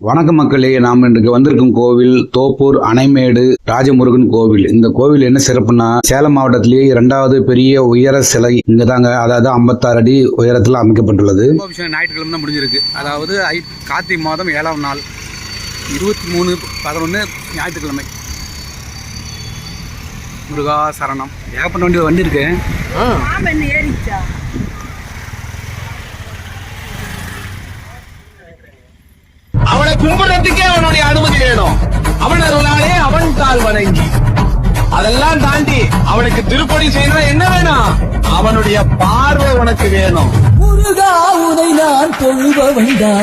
வணக்கம் மக்களே நாம் இன்றைக்கு வந்திருக்கும் கோவில் தோப்பூர் அணைமேடு ராஜமுருகன் கோவில். இந்த கோவில் என்ன சிறப்புனா சேலம் மாவட்டத்திலேயே இரண்டாவது பெரிய உயர சிலை இங்க தாங்க அதாவது ஐம்பத்தாறு அடி உயரத்தில் அமைக்கப்பட்டுள்ளது. ஞாயிற்றுக்கிழமை தான் முடிஞ்சிருக்கு. அதாவது ஐ கார்த்திகை மாதம் ஏழாம் நாள் இருபத்தி மூணு பதினொன்று ஞாயிற்றுக்கிழமை. முருகா சரணம். ஏகப்பட்ட வண்டி வண்டி இருக்கு அவனை கும்பிடுறதுக்கே அவனுடைய அனுமதி வேணும். அவன் அருளாலே அவன் கால் வணங்கி. அதெல்லாம் தாண்டி அவனுக்கு திருப்பணி செய்யணும் என்ன வேணும்? அவனுடைய பார்வை உனக்கு வேணும். முருகா உனை நான் தொழுபவன்டா.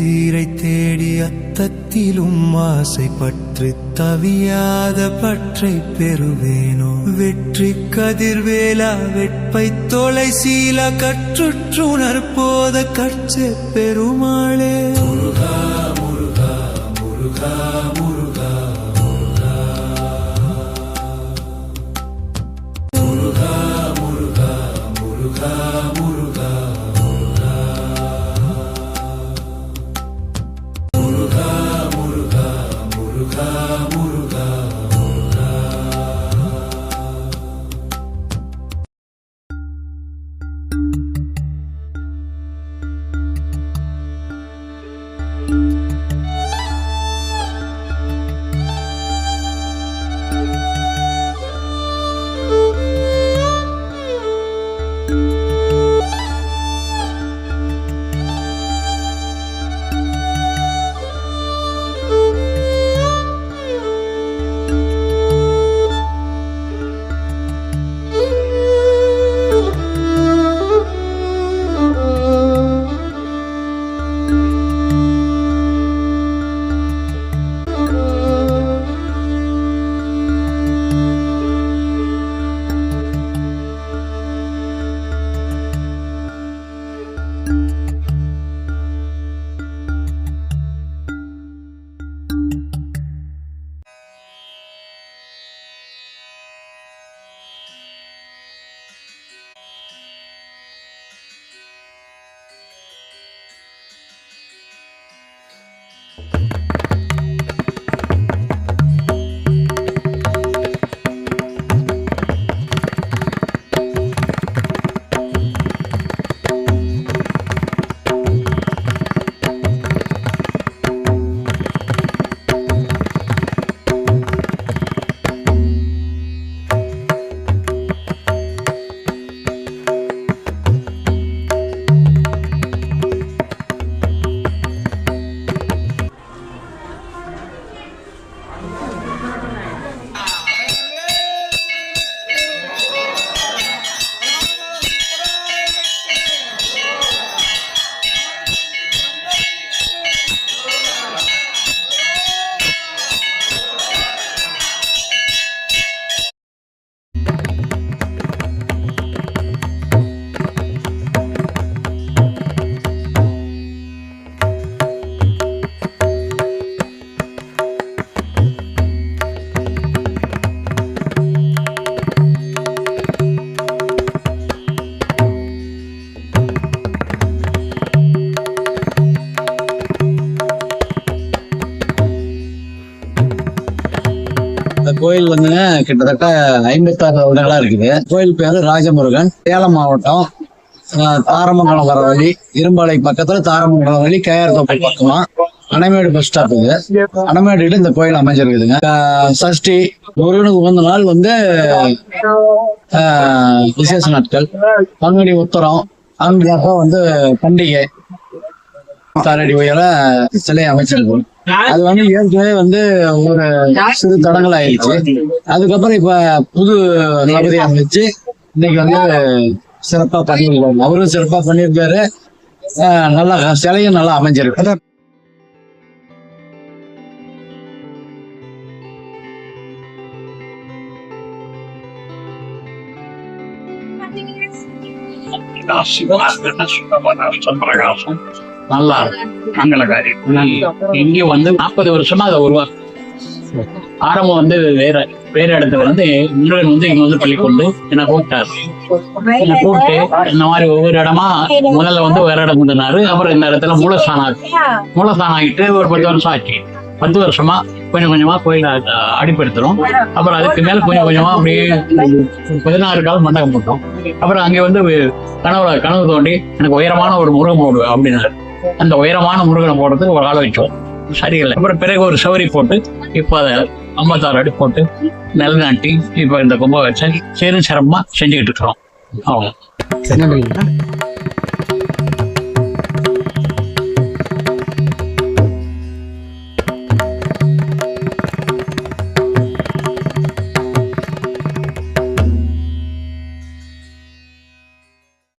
அற்றைக்கு தேடி அத்தத்திலும் ஆசை பற்றி தவியாத பற்றை பெறுவேனோ? வெற்றி கதிர்வேலா வெட்பை தொலை சீல கற்றுற்றுணர் போத கற்று பெருமாளே கோயில் வந்துங்க கிட்டத்தட்ட ஐம்பத்தாறு வருடங்களா இருக்குது. கோயில் பேரு ராஜமுருகன். சேலம் மாவட்டம் தாரமங்கலம் வர வழி இரும்பாலை பக்கத்துல தாரமங்கலம் வழி கேஆர் பக்கமா. அணைமேடு பஸ் ஸ்டாப் இது. அணைமேடு இந்த கோயில் அமைஞ்சிருக்குதுங்க. சஷ்டி முருகனுக்கு உகந்த நாள் வந்து விசேஷ நாட்கள். பங்குனி உத்தரம் அங்கே வந்து பண்டிகை. தாரடி உயர சிலை அமைச்சிருக்கோம். அது வந்து ஏற்கனவே வந்து ஒரு சிறு தடங்கள் ஆயிடுச்சு அதுக்கப்புறம் இப்ப புது தகுதி அமைச்சு இன்னைக்கு வந்து சிறப்பா பண்ணிருக்காரு அவரும் சிறப்பா பண்ணியிருக்காரு. நல்லா சிலையும் நல்லா அமைஞ்சிருக்கு. நல்லா மங்களகாரி இங்க வந்து நாற்பது வருஷமா அதை உருவாக்கு ஆரம்பம் வந்து வேற வேற இடத்துல வந்து முருகன் வந்து இங்க வந்து பள்ளி கொண்டு என்ன கூப்பிட்டாரு. என்ன கூப்பிட்டு இந்த மாதிரி ஒவ்வொரு இடமா முதல்ல வந்து வேற இடம் கொண்டுனாரு அப்புறம் இந்த இடத்துல மூலஸ்தானம் ஆச்சு மூலஸ்தானம் ஆகிட்டு ஒரு பத்து வருஷம் ஆச்சு. பத்து வருஷமா கொஞ்சம் கொஞ்சமா கோயில அடிப்படுத்துறோம். அப்புறம் அதுக்கு மேல கொஞ்சம் கொஞ்சமா அப்படியே பதினாறு கால் மண்டபம் போட்டோம். அப்புறம் அங்கே வந்து கனவுல கனவு தோண்டி எனக்கு உயரமான ஒரு முருகன் போடு அப்படின்னாரு. அந்த உயரமான முருகனை போடுறதுக்கு ஒரு ஆள் வச்சோம். சரியில்லை அப்புறம் பிறகு ஒரு சவரி போட்டு இப்போ அதை ஐம்பத்தாறு அடி போட்டு நிலநாட்டி இப்போ இந்த கும்பம் வச்சு சரி சிரமமா செஞ்சுக்கிட்டு இருக்கிறோம். அவ்வளோ